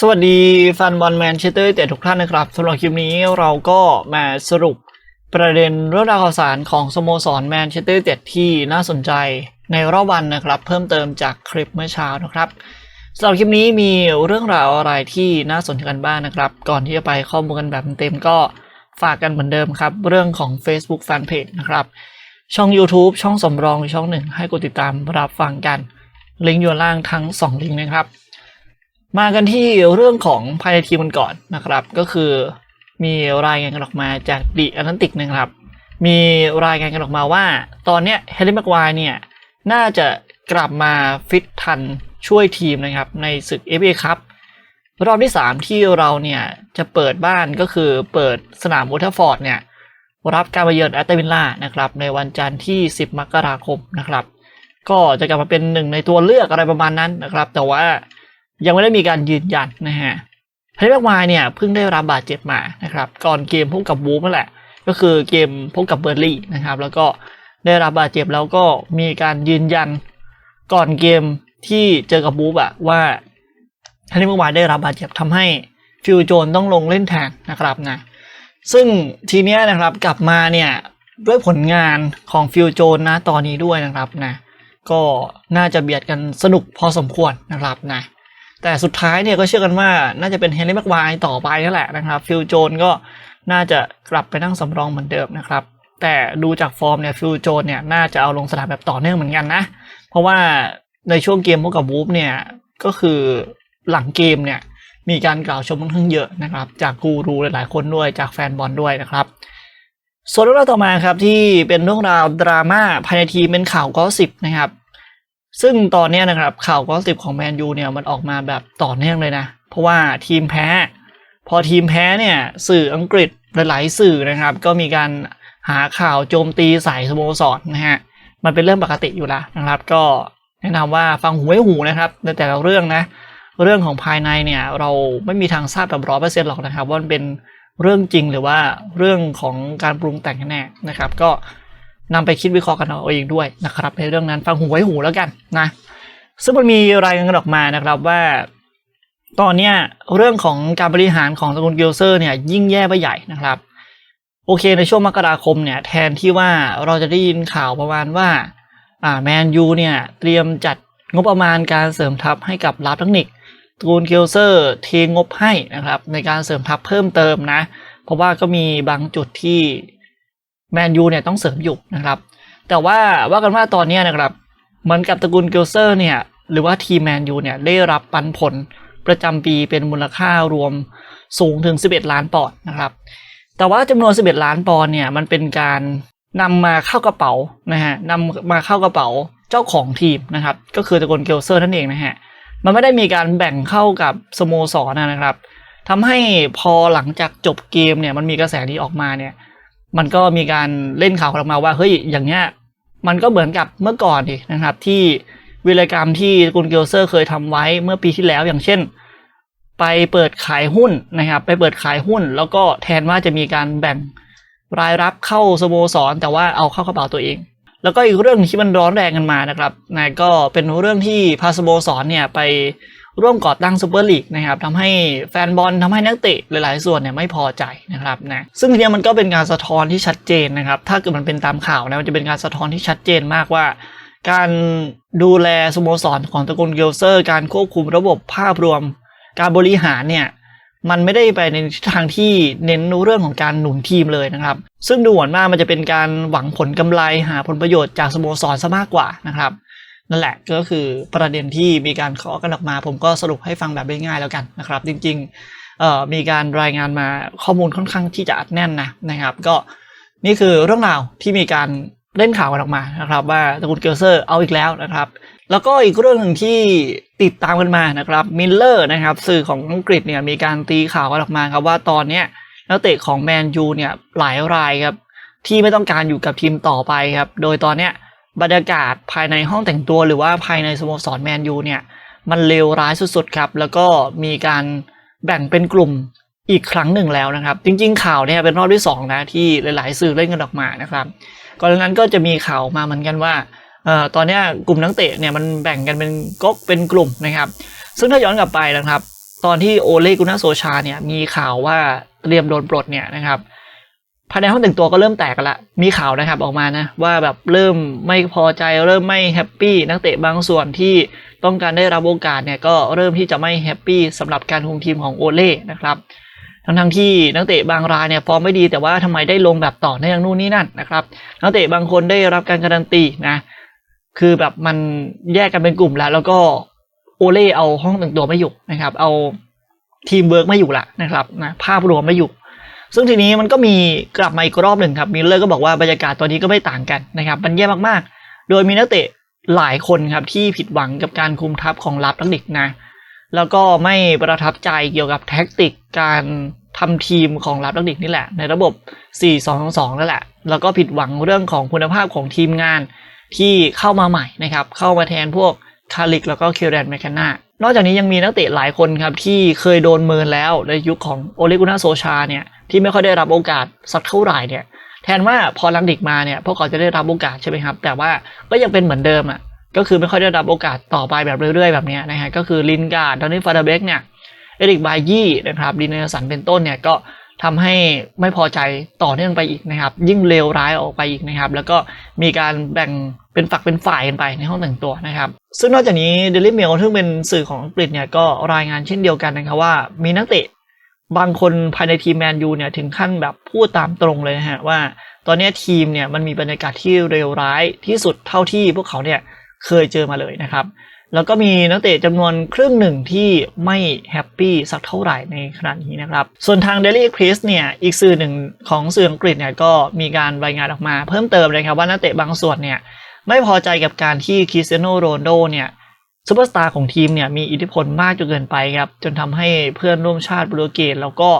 สวัสดีแฟนบอลแมนเชสเตอร์แต่ทุกท่านนะครับสำหรับคลิปนี้เราก็มาสรุปประเด็นเรื่องราวข่าวสารของสโมสรแมนเชสเตอร์เต็ดที่น่าสนใจในรอบวันนะครับ เพิ่มเติมจากคลิปเมื่อเช้านะครับสำหรับคลิปนี้มีเรื่องราวอะไรที่น่าสนใจกันบ้างนะครับ ก่อนที่จะไปข้อมูลกันแบบเต็มก็ฝากกันเหมือนเดิมครับ เรื่องของ Facebook Fanpage นะครับ ช่อง YouTube ช่องสำรองช่องหนึ่งให้กดติดตามรับฟังกัน ลิงก์อยู่ล่างทั้งสองลิงก์นะครับ มากันที่เรื่องของภายในทีมกันก่อนนะครับ ก็คือมีรายงานกันออกมาจากดิแอตแลนติกนะครับ มีรายงานกันออกมาว่า ตอนเนี้ยเฮลิแม็กไวเนี่ย น่าจะกลับมาฟิตทันช่วยทีมนะครับ ในศึก FA ครับรอบที่ 3 ที่เราเนี่ยจะเปิดบ้านก็คือเปิดสนามโอลด์แทฟอร์ดเนี่ย รับการมาเยือนแอตเตอร์วิลล่านะครับ ในวันจันทร์ที่ 10 มกราคมนะครับ ก็จะกลับมาเป็นหนึ่งในตัวเลือกอะไรประมาณนั้นนะครับ แต่ว่า ยังไม่ได้มีการยืนยันนะฮะเฮลิแม็กไวเนี่ยเพิ่งได้รับบาดเจ็บมานะครับก่อนเกมพบกับวูฟนั่นแหละ ก็คือเกมพบกับเบอร์ลี่นะครับแล้วก็ได้รับบาดเจ็บแล้วก็มีการยืนยัน ก่อนเกมที่เจอกับวูฟอะว่าเฮลิแม็กไวได้รับบาดเจ็บทำให้ฟิลโจนต้องลงเล่นแทนนะครับนะซึ่งทีเนี้ยนะครับกลับมาเนี่ยด้วยผลงานของฟิลโจนนะตอนนี้ด้วยนะครับนะก็น่าจะเบียดกันสนุกพอสมควรนะครับนะ แต่สุดท้ายเนี่ยก็เชื่อกันว่าน่าจะเป็นเฮนรี่แม็กไวร์ต่อไปนั่นแหละนะครับฟิลโจนก็น่าจะกลับไปนั่งสำรองเหมือนเดิมนะครับแต่ดูจากฟอร์มเนี่ยฟิลโจนเนี่ยน่าจะเอาลงสนามแบบต่อเนื่องเหมือนกันนะ เพราะว่าในช่วงเกมพบกับวูฟเนี่ยก็คือหลังเกมเนี่ยมีการกล่าวชมค่อนข้างเยอะนะครับ จากกูรูหลายๆคนด้วยจากแฟนบอลด้วยนะครับส่วนเรื่องต่อมาครับที่เป็นเรื่องราวดราม่าภายในทีมเป็นข่าวก็สิบนะครับ ซึ่งตอนนี้นะครับข่าวก็สิบของแมนยูเนี่ยมันออกมาแบบต่อเนื่องเลยนะ เพราะว่าทีมแพ้ พอทีมแพ้เนี่ยสื่ออังกฤษหลายๆสื่อนะครับ ก็มีการหาข่าวโจมตีใส่สโมสรนะฮะมันเป็นเรื่องปกติอยู่แล้วนะครับ ก็แนะนำว่าฟังหูไว้หูนะครับในแต่ละเรื่องนะเรื่องของภายในเนี่ยเราไม่มีทางทราบแบบร้อยเปอร์เซ็นต์หรอกนะครับว่ามันเป็นเรื่องจริงหรือว่าเรื่องของการปรุงแต่งแน่นะครับ ก็ นำไปคิดวิเคราะห์กันเอาเองด้วยนะครับ ในเรื่องนั้นฟังหูไว้หูแล้วกันนะซึ่งมันมีรายงานกันออกมานะครับว่า ตอนเนี้ยเรื่องของการบริหารของตระกูลเกลเซอร์เนี่ยยิ่งแย่ไปใหญ่นะครับ โอเคในช่วงมกราคมเนี่ยแทนที่ว่าเราจะได้ยินข่าวประมาณว่าอ่าแมนยูเนี่ยเตรียมจัดงบประมาณการเสริมทัพให้กับลาฟเทคนิคตระกูลเกลเซอร์เทงบให้นะครับในการเสริมทัพเพิ่มเติมนะ เพราะว่าก็มีบางจุดที่ แมนยูเนี่ยต้องเสริมอยู่นะครับ แต่ว่าว่ากันว่าตอนนี้นะครับเหมือนกับตระกูลเกลเซอร์เนี่ยหรือว่าทีมแมนยูเนี่ยได้รับปันผลประจำปีเป็นมูลค่ารวมสูงถึง 11 ล้านปอนด์นะครับ แต่ว่าจำนวน 11 ล้านปอนด์เนี่ยมันเป็นการนำมาเข้ากระเป๋านะฮะนำมาเข้ากระเป๋าเจ้าของทีมนะครับ ก็คือตระกูลเกลเซอร์นั่นเองนะฮะมันไม่ได้มีการแบ่งเข้ากับสโมสรนะครับทำให้พอหลังจากจบเกมเนี่ยมันมีกระแสนี้ออกมาเนี่ย มันก็มีการเล่นข่าวออกมาว่าเฮ้ยอย่างเงี้ยมันก็เหมือนกับเมื่อก่อนดินะครับ ที่วิรกรรมที่กุนเกลเซอร์เคยทำไว้เมื่อปีที่แล้วอย่างเช่น ไปเปิดขายหุ้นนะครับ ไปเปิดขายหุ้น แล้วก็แทนว่าจะมีการแบ่งรายรับเข้าสโมสร แต่ว่าเอาเข้ากระเป๋าตัวเอง แล้วก็อีกเรื่องที่มันร้อนแรงกันมานะครับนะก็เป็นเรื่องที่พาสโมสรเนี่ยไป ร่วมก่อตั้งซูเปอร์ลีกนะครับทำให้แฟนบอลทำให้นักเตะหลายๆส่วนเนี่ยไม่พอใจนะครับนะซึ่งทีเนี้ยมันก็เป็นการสะท้อนที่ชัดเจนนะครับ ถ้าเกิดมันเป็นตามข่าวนะมันจะเป็นการสะท้อนที่ชัดเจนมากว่า การดูแลสโมสรของตระกูลเกลเซอร์ การควบคุมระบบภาพรวม การบริหารเนี่ยมันไม่ได้ไปในทิศทางที่เน้นเรื่องของการหนุนทีมเลยนะครับ ซึ่งดูเหมือนว่ามันจะเป็นการหวังผลกำไรหาผลประโยชน์จากสโมสรซะมากกว่านะครับ นั่นแหละก็คือประเด็นที่มีการเคาะกันออกมา ผมก็สรุปให้ฟังแบบง่ายๆแล้วกันนะครับ จริงๆมีการรายงานมาข้อมูลค่อนข้างที่จะอัดแน่นนะนะครับ ก็นี่คือเรื่องราวที่มีการเล่นข่าวกันออกมานะครับ ว่าตระกูลเกลเซอร์เอาอีกแล้วนะครับ แล้วก็อีกเรื่องหนึ่งที่ติดตามกันมานะครับมิลเลอร์นะครับสื่อของอังกฤษเนี่ยมีการตีข่าวกันออกมาครับว่าตอนเนี้ยนักเตะของแมนยูเนี่ยหลายรายครับที่ไม่ต้องการอยู่กับทีมต่อไปครับโดยตอนเนี้ย บรรยากาศภายในห้องแต่งตัวหรือว่าภายในสโมสรแมนยูเนี่ย มันเลวร้ายสุดๆครับ แล้วก็มีการแบ่งเป็นกลุ่มอีกครั้งหนึ่งแล้วนะครับ จริง ๆ ข่าวเนี่ยเป็นรอบที่สองนะที่หลายๆ สื่อเล่นกันออกมานะครับก่อนหน้านั้นก็จะมีข่าวมาเหมือนกันว่าเอ่อตอนนี้กลุ่มนักเตะเนี่ยมันแบ่งกันเป็นก๊กเป็นกลุ่มนะครับ ซึ่งถ้าย้อนกลับไปนะครับ ตอนที่โอเลกุนาโซชาเนี่ยมีข่าวว่าเตรียมโดนปลดเนี่ยนะครับ ภายในห้องแต่งตัวก็เริ่มแตกกันละ มีข่าวนะครับออกมานะ ว่าแบบเริ่มไม่พอใจเริ่มไม่แฮปปี้นักเตะบางส่วนที่ต้องการได้รับโอกาสเนี่ยก็เริ่มที่จะไม่แฮปปี้สำหรับการคุมทีมของโอเล่นะครับทั้งทั้งๆที่นักเตะบางรายเนี่ยฟอร์มไม่ดีแต่ว่าทำไมได้ลงแบบต่อเนื่องนู่นนี่นั่นนะครับนักเตะบางคนได้รับการการันตีนะคือแบบมันแยกกันเป็นกลุ่มแล้ว แล้วก็โอเล่เอาห้องแต่งตัวไม่อยู่นะครับ เอาทีมเวิร์กไม่อยู่ละนะครับนะภาพรวมไม่อยู่ ซึ่งทีนี้มันก็มีกลับมาอีกรอบหนึ่งครับมิลเลอร์ก็บอกว่าบรรยากาศตอนนี้ก็ไม่ต่างกันนะครับมันแย่มากๆ โดยมีนักเตะหลายคนครับที่ผิดหวังกับการคุมทัพของลับทักดิกนะแล้วก็ไม่ประทับใจเกี่ยวกับแท็กติกการทำทีมของลับทักดิกนี่แหละ ในระบบ 4-2-2 นั่นแหละ แล้วก็ผิดหวังเรื่องของคุณภาพของทีมงานที่เข้ามาใหม่นะครับเข้ามาแทนพวกคาริกแล้วก็เคเรนแมคคานา นอกจากนี้ยังมีนักเตะหลายคนครับที่เคยโดนเมินแล้วในยุคของโอเลกุนาโซชาเนี่ยที่ไม่ค่อยได้รับโอกาสสักเท่าไหร่เนี่ยแทนว่าพอลังดิกมาเนี่ยพวกเขาจะได้รับโอกาสใช่ไหมครับ แต่ว่าก็ยังเป็นเหมือนเดิมอะก็คือไม่ค่อยได้รับโอกาสต่อไปแบบเรื่อยๆแบบนี้นะฮะก็คือลินการ์ดดอนนี่ฟาดาเบกเนี่ยเอริกบายี่นะครับดินเนอร์สันเป็นต้นเนี่ยก็ทำให้ไม่พอใจต่อเนื่องไปอีกนะครับ ยิ่งเลวร้ายออกไปอีกนะครับ แล้วก็มีการแบ่ง เป็นฝักเป็นฝ่ายกันไปในห้องแต่งตัวนะครับ ซึ่งนอกจากนี้เดลิเมลซึ่งเป็นสื่อของอังกฤษเนี่ยก็รายงานเช่นเดียวกันนะครับว่ามีนักเตะบางคนภายในทีมแมนยูเนี่ยถึงขั้นแบบพูดตามตรงเลยนะฮะว่า ตอนนี้ทีมเนี่ยมันมีบรรยากาศที่เลวร้ายที่สุดเท่าที่พวกเขาเนี่ยเคยเจอมาเลยนะครับ แล้วก็มีนักเตะจำนวนครึ่งหนึ่งที่ไม่แฮปปี้สักเท่าไหร่ในขณะนี้นะครับ ส่วนทาง Daily Express เนี่ยอีกสื่อหนึ่งของสื่ออังกฤษเนี่ยก็มีการรายงานออกมา เพิ่มเติมเลยครับว่านักเตะบางส่วนเนี่ย ไม่พอใจกับการที่คริสเตียโนโรนโดเนี่ยซูเปอร์สตาร์ของทีมเนี่ยมีอิทธิพลมากจนเกินไปครับจนทำให้เพื่อนร่วมชาติโปรตุเกสแล้วก็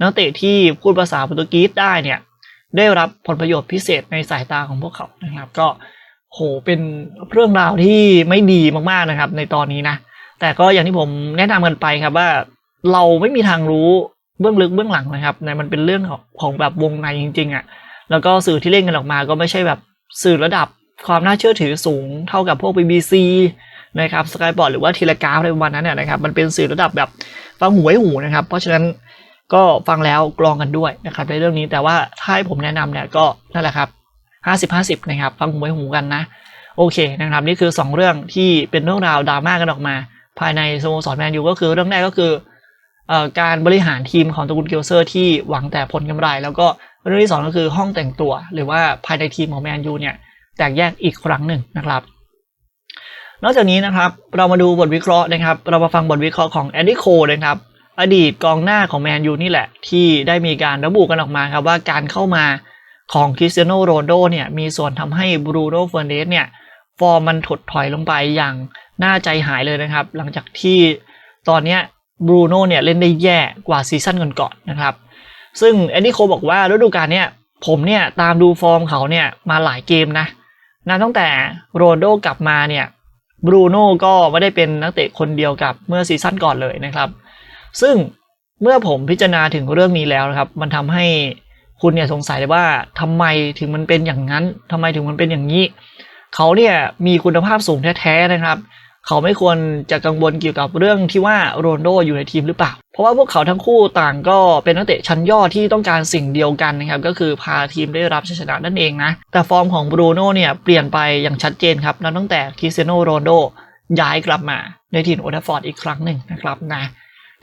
นักเตะที่พูดภาษาโปรตุเกสได้เนี่ยได้รับผลประโยชน์พิเศษในสายตาของพวกเขานะครับ ก็โหเป็นเรื่องราวที่ไม่ดีมากๆนะครับ ในตอนนี้นะ แต่ก็อย่างที่ผมแนะนำกันไปครับว่าเราไม่มีทางรู้เบื้องลึกเบื้องหลังนะครับในมันเป็นเรื่องของของแบบวงในจริงๆอะ่ะแล้วก็สื่อที่เล่นกันออกมาก็ไม่ใช่แบบสื่อระดับ ความน่าเชื่อถือสูงเท่ากับพวก BBC นะครับสกายบอร์ดหรือว่าทีละกราฟอะไรประมาณนั้นเนี่ยนะครับมันเป็นสื่อระดับแบบฟังหูไว้หูนะครับ เพราะฉะนั้นก็ฟังแล้วกรองกันด้วยนะครับในเรื่องนี้แต่ว่าถ้าให้ผมแนะนำเนี่ยก็นั่นแหละครับห้าสิบห้าสิบนะครับ ฟังหูไว้หูกันนะ โอเคนะครับ นี่คือ 2 เรื่องที่เป็นเรื่องราวดราม่ากันออกมา ภายในสโมสรแมนยูก็คือเรื่องแรกก็คืออการบริหารทีมของตระกูลเกลเซอร์ที่หวังแต่ผลกำไร แล้วก็เรื่องที่ 2 ก็คือห้องแต่งตัว หรือว่าภายในทีมของแมนยูเนี่ย แตกแยกอีกครั้งหนึ่งนะครับ นอกจากนี้นะครับ เรามาดูบทวิเคราะห์นะครับ เรามาฟังบทวิเคราะห์ของแอนดี้โคนะครับ อดีตกองหน้าของแมนยูนี่แหละ ที่ได้มีการระบุกันออกมาครับว่าการเข้ามาของคริสเตียโนโรนโดเนี่ยมีส่วนทำให้บรูโน่เฟอร์เนสเนี่ยฟอร์มมันถดถอยลงไปอย่างน่าใจหายเลยนะครับ หลังจากที่ตอนนี้บรูโน่เนี่ยเล่นได้แย่กว่าซีซั่นก่อนๆนะครับ ซึ่งแอนดี้โคบอกว่าฤดูกาลเนี่ยผมเนี่ยตามดูฟอร์มเขาเนี่ยมาหลายเกมนะ นับตั้งแต่โรนโดกลับมาเนี่ยบรูโน่ก็ไม่ได้เป็นนักเตะคนเดียวกับเมื่อซีซั่นก่อนเลยนะครับ ซึ่งเมื่อผมพิจารณาถึงเรื่องนี้แล้วนะครับ มันทำให้คุณเนี่ยสงสัยเลยว่าทำไมถึงมันเป็นอย่างนั้นทำไมถึงมันเป็นอย่างนี้ เขาเนี่ยมีคุณภาพสูงแท้ๆนะครับ เขาไม่ควรจะกังวลเกี่ยวกับเรื่องที่ว่าโรนโดอยู่ในทีมหรือเปล่า เพราะว่าพวกเขาทั้งคู่ต่างก็เป็นนักเตะชั้นยอดที่ต้องการสิ่งเดียวกันนะครับ ก็คือพาทีมได้รับชัยชนะนั่นเองนะ แต่ฟอร์มของบรูโน่เนี่ยเปลี่ยนไปอย่างชัดเจนครับนับตั้งแต่คริสเตียโนโรนโดย้ายกลับมาในทีมโอทัฟฟอร์ดอีกครั้งหนึ่งนะครับนะ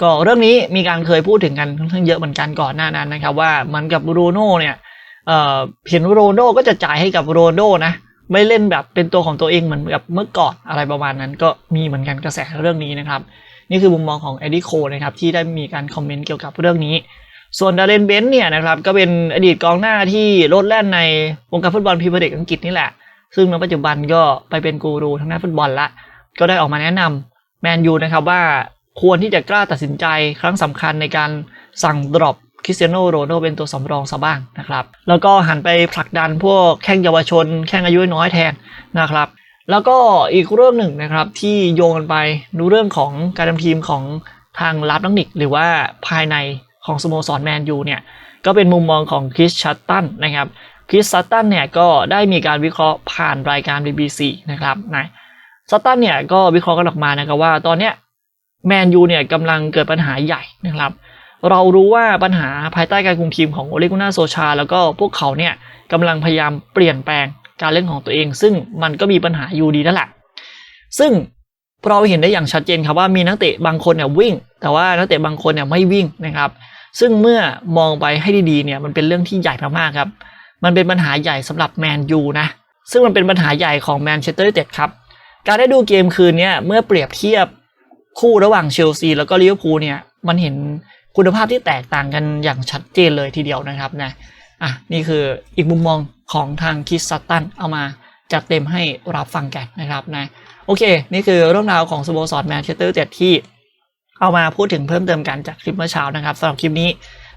ก็เรื่องนี้มีการเคยพูดถึงกันค่อนข้างเยอะเหมือนกันก่อนหน้านั้นนะครับว่ามันกับบรูโน่เนี่ยเห็นโรนโดก็จะจ่ายให้กับโรนโดนะ ไม่เล่นแบบเป็นตัวของตัวเองเหมือนกับเมื่อก่อนอะไรประมาณนั้น ก็มีเหมือนกันกระแสเรื่องนี้นะครับ นี่คือมุมมองของเอ็ดดี้โคนะครับที่ได้มีการคอมเมนต์เกี่ยวกับเรื่องนี้ส่วนดาเลนเบนเนี่ยนะครับก็เป็นอดีตกองหน้าที่โลดแล่นในวงการฟุตบอลพรีเมียร์ลีกอังกฤษนี่แหละ ซึ่งในปัจจุบันก็ไปเป็นกูรูทางด้านฟุตบอลละ ก็ได้ออกมาแนะนำแมนยูนะครับว่าควรที่จะกล้าตัดสินใจครั้งสำคัญในการสั่งดรอป คริสเตียโนโรนัลโดเป็นตัวสำรองซะบ้างนะครับ แล้วก็หันไปผลักดันพวกแข้งเยาวชน แข้งอายุน้อยแทนนะครับ แล้วก็อีกเรื่องหนึ่งนะครับที่โยงกันไปดูเรื่องของการทำทีมของทางลับนักนิก หรือว่าภายในของสโมสรแมนยูเนี่ยก็เป็นมุมมองของคริสชัตตันนะครับคริสชัตตันเนี่ยก็ได้มีการวิเคราะห์ผ่านรายการ BBC นะครับนะชัตตันเนี่ยก็วิเคราะห์กันออกมานะครับว่าตอนเนี้ยแมนยูเนี่ยกำลังเกิดปัญหาใหญ่นะครับ เรารู้ว่าปัญหาภายใต้การคุมทีมของโอเลกุน่าโซชา แล้วก็พวกเขาเนี่ยกำลังพยายามเปลี่ยนแปลงการเล่นของตัวเอง ซึ่งมันก็มีปัญหาอยู่ดีนั่นแหละ ซึ่งเราเห็นได้อย่างชัดเจนครับว่ามีนักเตะบางคนเนี่ยวิ่ง แต่ว่านักเตะบางคนเนี่ยไม่วิ่งนะครับ ซึ่งเมื่อมองไปให้ดีๆเนี่ยมันเป็นเรื่องที่ใหญ่มากๆครับ มันเป็นปัญหาใหญ่สำหรับแมนยูนะ ซึ่งมันเป็นปัญหาใหญ่ของแมนเชสเตอร์ยูไนเต็ดครับ การได้ดูเกมคืนเนี้เมื่อเปรียบเทียบคู่ระหว่างเชลซีแล้วก็ลิเวอร์พูลเนี่ยมันเห็น คุณภาพที่แตกต่างกันอย่างชัดเจนเลยทีเดียวนะครับนะอะนี่คืออีกมุมมองของทางคิสซัตตันเอามาจัดเต็มให้รับฟังกันนะครับนะโอเค นี่คือเรื่องราวของสโมสรแมนเชสเตอร์เต็ดที่เอามาพูดถึงเพิ่มเติมกันจากคลิปเมื่อเช้านะครับสำหรับคลิปนี้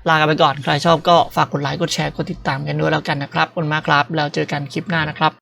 ลากันไปก่อน ใครชอบก็ฝากกดไลค์ กดแชร์ กดติดตามกันด้วยแล้วกันนะครับขอบคุณมากครับ แล้วเจอกันคลิปหน้านะครับ